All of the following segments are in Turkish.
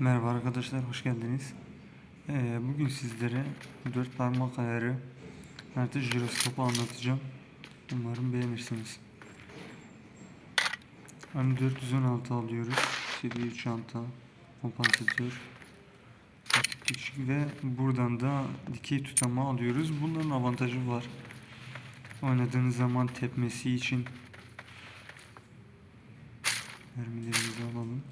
Merhaba arkadaşlar, hoş geldiniz. Ee, bugün sizlere 4 parmak ayarı artı jiroskopu anlatacağım. Umarım beğenirsiniz. M416 alıyoruz. Seviye çanta, kompansatör, küçük ve buradan da dikey tutama alıyoruz. Bunların avantajı var. Oynadığınız zaman tepmesi için mermilerimizi alalım.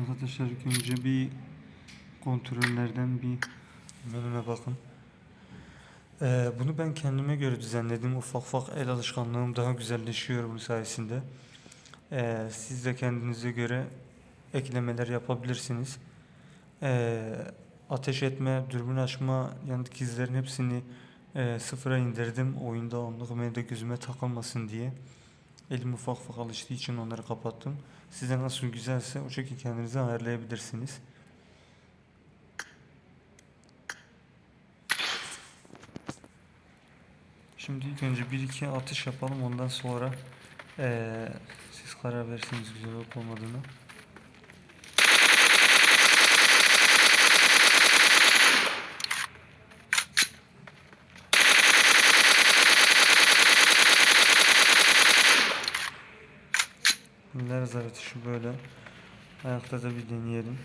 Arkadaşlar önce bir kontrollerden bir menüne bakın. Ee, bunu ben kendime göre düzenledim. Ufak ufak el alışkanlığım daha güzelleşiyor bunun sayesinde. Ee, siz de kendinize göre eklemeler yapabilirsiniz. Ee, ateş etme, dürbün açma, yanındaki izlerin hepsini e, sıfıra indirdim. Oyunda onluk menüde gözüme takılmasın diye. Elim ufak ufak alıştığı için onları kapattım. Size nasıl güzelse o şekilde kendinize ayarlayabilirsiniz. Şimdi ilk önce bir iki atış yapalım ondan sonra eee, siz karar verirsiniz güzel olup olmadığını. Lazer atışı böyle. Ayakta da bir deneyelim.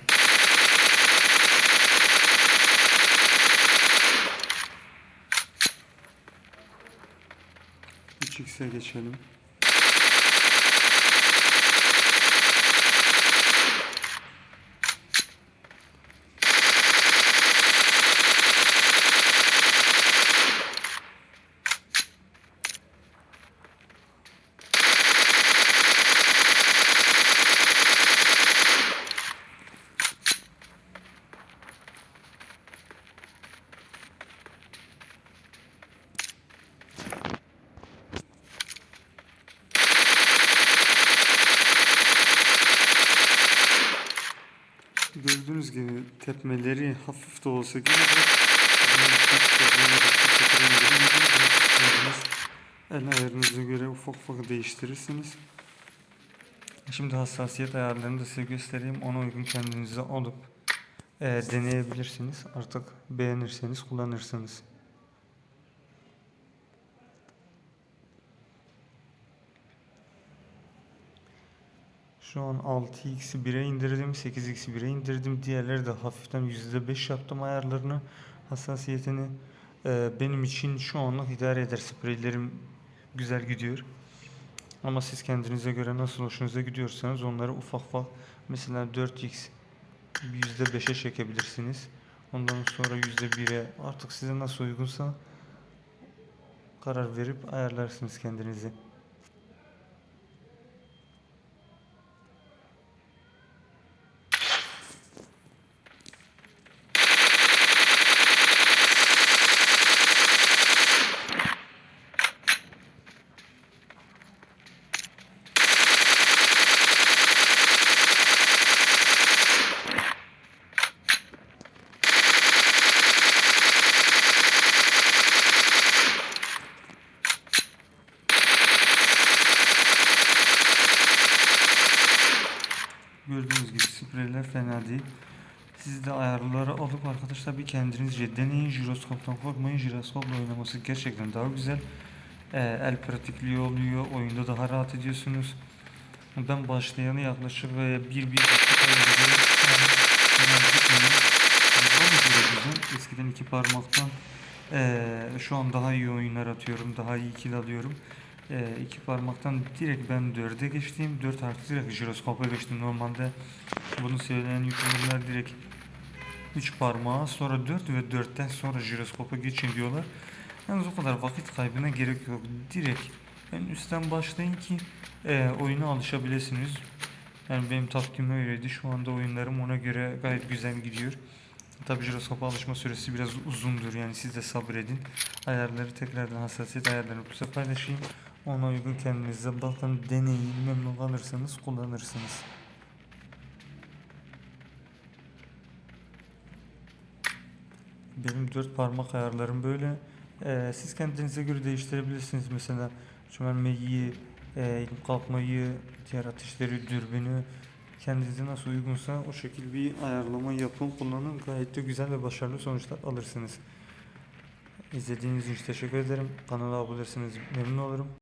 X'e geçelim. Gördüğünüz gibi tepmeleri hafif de olsa de el ayarınıza göre ufak ufak değiştirirsiniz. Şimdi hassasiyet ayarlarını da size göstereyim. Ona uygun kendinize alıp e, deneyebilirsiniz. Artık beğenirseniz kullanırsınız. Şu an 6x'i 1'e indirdim, 8x'i 1'e indirdim. Diğerleri de hafiften %5 yaptım ayarlarını, hassasiyetini. Ee, benim için şu anlık idare eder. Spreylerim güzel gidiyor. Ama siz kendinize göre nasıl hoşunuza gidiyorsanız onları ufak ufak mesela 4x %5'e çekebilirsiniz. Ondan sonra %1'e artık size nasıl uygunsa karar verip ayarlarsınız kendinizi. Gördüğünüz gibi spreyler fena değil. Siz de ayarları alıp arkadaşlar bir kendinizce deneyin. Jiroskoptan korkmayın. Jiroskopla oynaması gerçekten daha güzel. Ee, el pratikliği oluyor. Oyunda daha rahat ediyorsunuz. Ben başlayanı yaklaşık ve bir bir. Eskiden iki parmaktan ee, şu an daha iyi oyunlar atıyorum. Daha iyi kill alıyorum. Ee, iki parmaktan direkt ben 4'e geçtim. 4 artı direkt jiroskopa geçtim. Normalde bunu söyleyen youtuberlar direkt 3 parmağa sonra 4 ve 4'ten sonra jiroskopa geçin diyorlar. Yalnız o kadar vakit kaybına gerek yok. Direkt en üstten başlayın ki e, oyuna alışabilirsiniz. Yani benim taktiğim öyleydi. Şu anda oyunlarım ona göre gayet güzel gidiyor. Tabi jiroskopa alışma süresi biraz uzundur yani siz de sabredin. Ayarları tekrardan hassasiyet ayarlarını size paylaşayım. Ona uygun kendinize bakın, deneyin, memnun kalırsanız kullanırsınız. Benim dört parmak ayarlarım böyle. Ee, siz kendinize göre değiştirebilirsiniz. Mesela çömelmeyi, e, kalkmayı, diğer ateşleri, dürbünü kendinize nasıl uygunsa o şekilde bir ayarlama yapın, kullanın. Gayet de güzel ve başarılı sonuçlar alırsınız. İzlediğiniz için teşekkür ederim. Kanala abone olursanız memnun olurum.